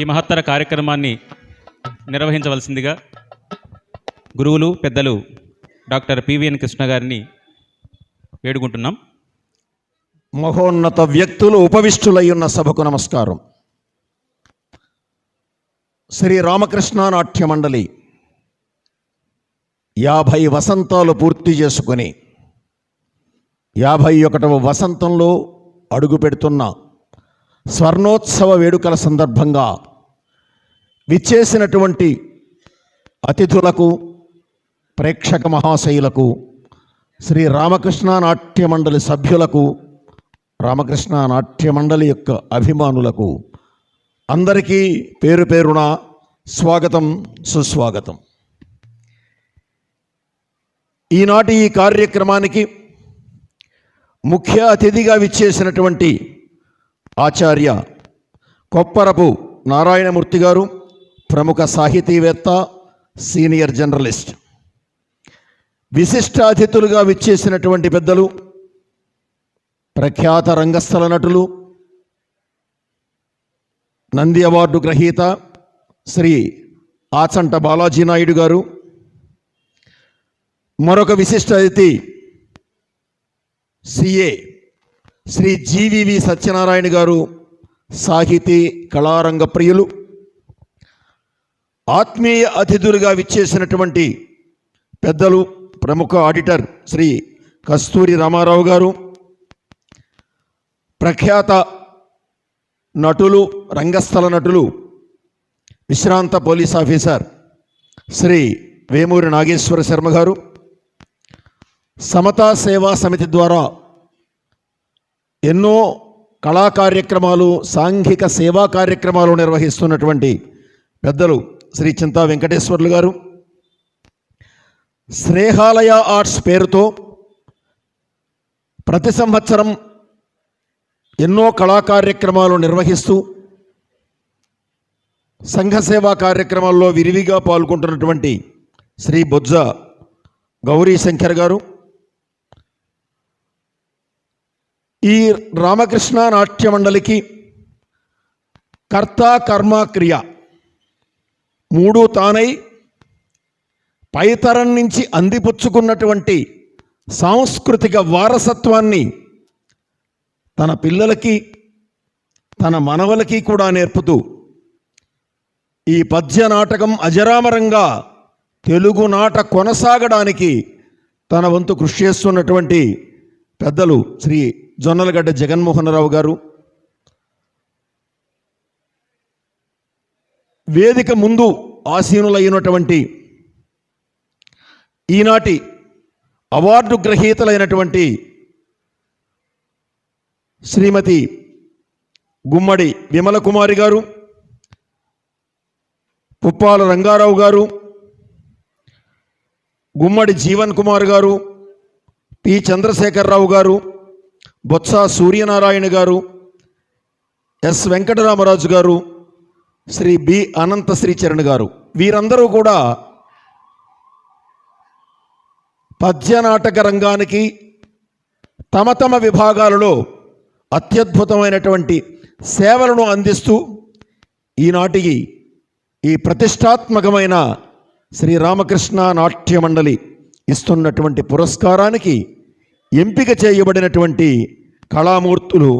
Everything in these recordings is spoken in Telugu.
ఈ మహత్తర కార్యక్రమాన్ని నిర్వహించవలసిందిగా గురువులు పెద్దలు డాక్టర్ పివిఎన్ కృష్ణ గారిని వేడుకుంటున్నాం. మహోన్నత వ్యక్తులు ఉపవిష్టులై ఉన్న సభకు నమస్కారం. శ్రీ రామకృష్ణ నాట్య మండలి యాభై వసంతాలు పూర్తి చేసుకుని యాభై ఒకటవ వసంతంలో అడుగు పెడుతున్న స్వర్ణోత్సవ వేడుకల సందర్భంగా విచ్చేసినటువంటి అతిథులకు ప్రేక్షక మహాశయులకు శ్రీ రామకృష్ణ నాట్య మండలి సభ్యులకు రామకృష్ణ నాట్య మండలి యొక్క అభిమానులకు అందరికీ పేరు పేరున స్వాగతం సుస్వాగతం. ఈనాటి ఈ కార్యక్రమానికి ముఖ్య అతిథిగా విచ్చేసినటువంటి ఆచార్య కొప్పరపు నారాయణమూర్తి గారు ప్రముఖ సాహితీవేత్త సీనియర్ జర్నలిస్ట్. విశిష్ట అతిథులుగా విచ్చేసినటువంటి పెద్దలు ప్రఖ్యాత రంగస్థల నటులు నంది అవార్డు గ్రహీత శ్రీ ఆచంట బాలాజీ నాయుడు గారు మరొక విశిష్ట అతిథి సిఏ శ్రీ జీవివి సత్యనారాయణ గారు సాహితీ కళారంగ ప్రియులు. ఆత్మీయ అతిథులుగా విచ్చేసినటువంటి పెద్దలు ప్రముఖ ఆడిటర్ శ్రీ కస్తూరి రామారావు గారు ప్రఖ్యాత నటులు రంగస్థల నటులు విశ్రాంత పోలీస్ ఆఫీసర్ శ్రీ వేమూరి నాగేశ్వర శర్మ గారు సమతా సేవా సమితి ద్వారా ఎన్నో కళా కార్యక్రమాలు సాంఘిక సేవా కార్యక్రమాలు నిర్వహిస్తున్నటువంటి పెద్దలు శ్రీ చింతా వెంకటేశ్వర్లు గారు. శ్రేహాలయ ఆర్ట్స్ పేరుతో ప్రతి సంవత్సరం ఎన్నో కళా కార్యక్రమాలు నిర్వహిస్తూ సంఘ సేవా కార్యక్రమాల్లో విరివిగా పాల్గొంటున్నటువంటి శ్రీ బొజ్జ గౌరీ శంకర్ గారు. ఈ రామకృష్ణ నాట్య మండలికి కర్త కర్మ క్రియ మూడు తానై పైతరం నుంచి అందిపుచ్చుకున్నటువంటి సాంస్కృతిక వారసత్వాన్ని తన పిల్లలకి తన మనవలకి కూడా నేర్పుతూ ఈ పద్య నాటకం అజరామరంగా తెలుగు నాట కొనసాగడానికి తన వంతు కృషి చేస్తున్నటువంటి పెద్దలు శ్రీ జొన్నలగడ్డ జగన్మోహన్ రావు గారు వేదిక ముందు ఆసీనులైనటువంటి ఈనాటి అవార్డు గ్రహీతలైనటువంటి శ్రీమతి గుమ్మడి విమల కుమారి గారు పుప్పాల రంగారావు గారు గుమ్మడి జీవన్ కుమార్ గారు పి. చంద్రశేఖరరావు గారు బొత్స సూర్యనారాయణ గారు ఎస్. వెంకటరామరాజు గారు శ్రీ బి అనంత శ్రీచరణ్ గారు. వీరందరూ కూడా పద్య నాటక రంగానికి తమ తమ విభాగాలలో అత్యద్భుతమైనటువంటి సేవలను అందిస్తూ ఈనాటికి ఈ ప్రతిష్టాత్మకమైన శ్రీ రామకృష్ణ నాట్య మండలి ఇస్తున్నటువంటి పురస్కారానికి ఎంపిక చేయబడినటువంటి కళామూర్తులు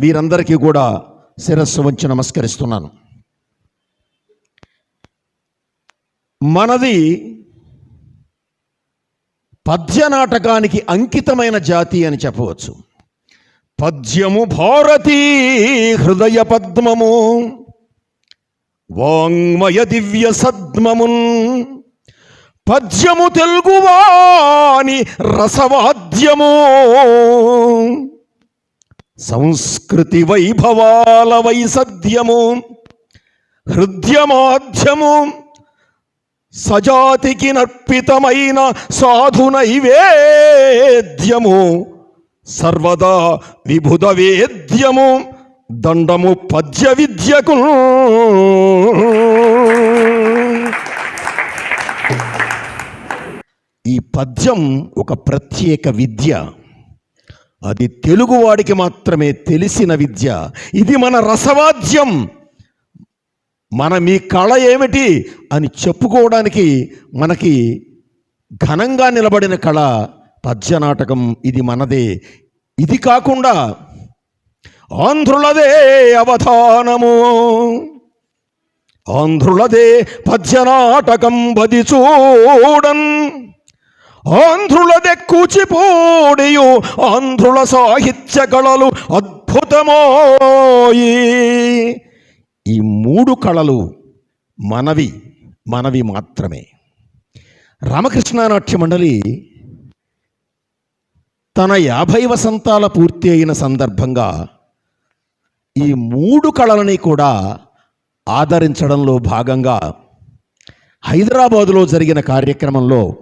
వీరందరికీ కూడా శిరస్సు వంచి నమస్కరిస్తున్నాను. మనది పద్య నాటకానికి అంకితమైన జాతి అని చెప్పవచ్చు. పద్యము భారతీ హృదయ పద్మము వాంగ్మయ దివ్య సద్మమున్. పద్యము తెలుగువాని రసవాద్యము సంస్కృతి వైభవాల వైసద్యము హృద్యమాధ్యము. సజాతికి నర్పితమైన సాధు నైవేద్యము సర్వదా విభుద వేద్యము దండము పద్య విద్యకు ఈ పద్యం ఒక ప్రత్యేక విద్య. అది తెలుగువాడికి మాత్రమే తెలిసిన విద్య. ఇది మన రసవాద్యం. మన మీ కళ ఏమిటి అని చెప్పుకోవడానికి మనకి ఘనంగా నిలబడిన కళ పద్య నాటకం ఇది మనదే. ఇది కాకుండా ఆంధ్రులదే అవధానము. ఆంధ్రులదే పద్యనాటకం బది చూడన్. ఆంధ్రులదే కూచిపూడియు ఆంధ్రుల సాహిత్య కళలు అద్భుతమోయి. ఈ మూడు కళలు మనవి మనవి మాత్రమే. రామకృష్ణ నాట్య మండలి తన యాభై వసంతాల పూర్తి అయిన సందర్భంగా ఈ మూడు కళలని కూడా ఆదరించడంలో భాగంగా హైదరాబాదులో జరిగిన కార్యక్రమంలో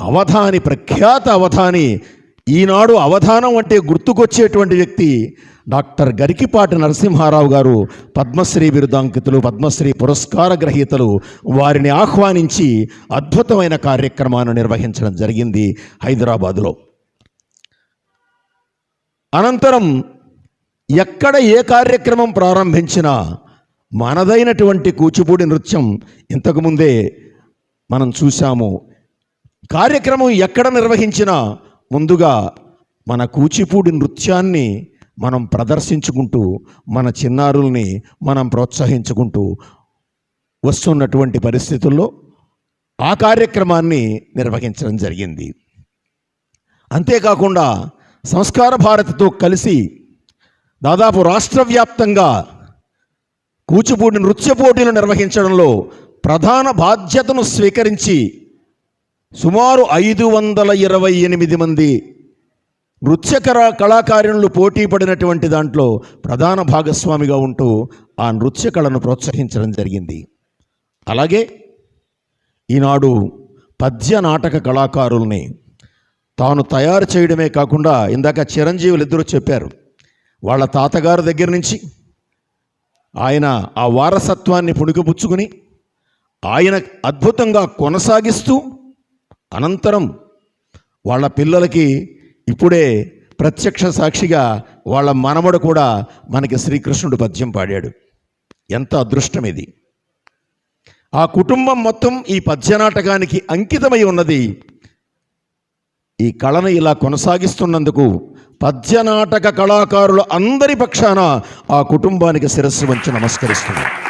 అవధాని ప్రఖ్యాత అవధాని ఈనాడు అవధానం అంటే గుర్తుకొచ్చేటువంటి వ్యక్తి డాక్టర్ గరికిపాటి నరసింహారావు గారు. పద్మశ్రీ బిరుదాంకితులు పద్మశ్రీ పురస్కార గ్రహీతలు వారిని ఆహ్వానించి అద్భుతమైన కార్యక్రమాన్ని నిర్వహించడం జరిగింది హైదరాబాదులో. అనంతరం ఎక్కడ ఏ కార్యక్రమం ప్రారంభించినా మనదైనటువంటి కూచిపూడి నృత్యం ఇంతకుముందే మనం చూశాము. కార్యక్రమం ఎక్కడ నిర్వహించినా ముందుగా మన కూచిపూడి నృత్యాన్ని మనం ప్రదర్శించుకుంటూ మన చిన్నారుల్ని మనం ప్రోత్సహించుకుంటూ వస్తున్నటువంటి పరిస్థితుల్లో ఆ కార్యక్రమాన్ని నిర్వహించడం జరిగింది. అంతేకాకుండా సంస్కార భారతితో కలిసి దాదాపు రాష్ట్ర వ్యాప్తంగా కూచిపూడి నృత్య పోటీలు నిర్వహించడంలో ప్రధాన బాధ్యతను స్వీకరించి సుమారు ఐదు వందల ఇరవై ఎనిమిది మంది నృత్యకర కళాకారులు పోటీ పడినటువంటి దాంట్లో ప్రధాన భాగస్వామిగా ఉంటూ ఆ నృత్య కళను ప్రోత్సహించడం జరిగింది. అలాగే ఈనాడు పద్య నాటక కళాకారుల్ని తాను తయారు చేయడమే కాకుండా ఇందాక చిరంజీవులు ఇద్దరు చెప్పారు వాళ్ళ తాతగారు దగ్గర నుంచి ఆయన ఆ వారసత్వాన్ని పుణికిపుచ్చుకుని ఆయన అద్భుతంగా కొనసాగిస్తూ అనంతరం వాళ్ళ పిల్లలకి ఇప్పుడే ప్రత్యక్ష సాక్షిగా వాళ్ళ మనమడు కూడా మనకి శ్రీకృష్ణుడు పద్యం పాడాడు. ఎంత అదృష్టం ఇది. ఆ కుటుంబం మొత్తం ఈ పద్యనాటకానికి అంకితమై ఉన్నది. ఈ కళను ఇలా కొనసాగిస్తున్నందుకు పద్యనాటక కళాకారులు అందరి పక్షాన ఆ కుటుంబానికి శిరస్సు వంచి నమస్కరిస్తున్నాను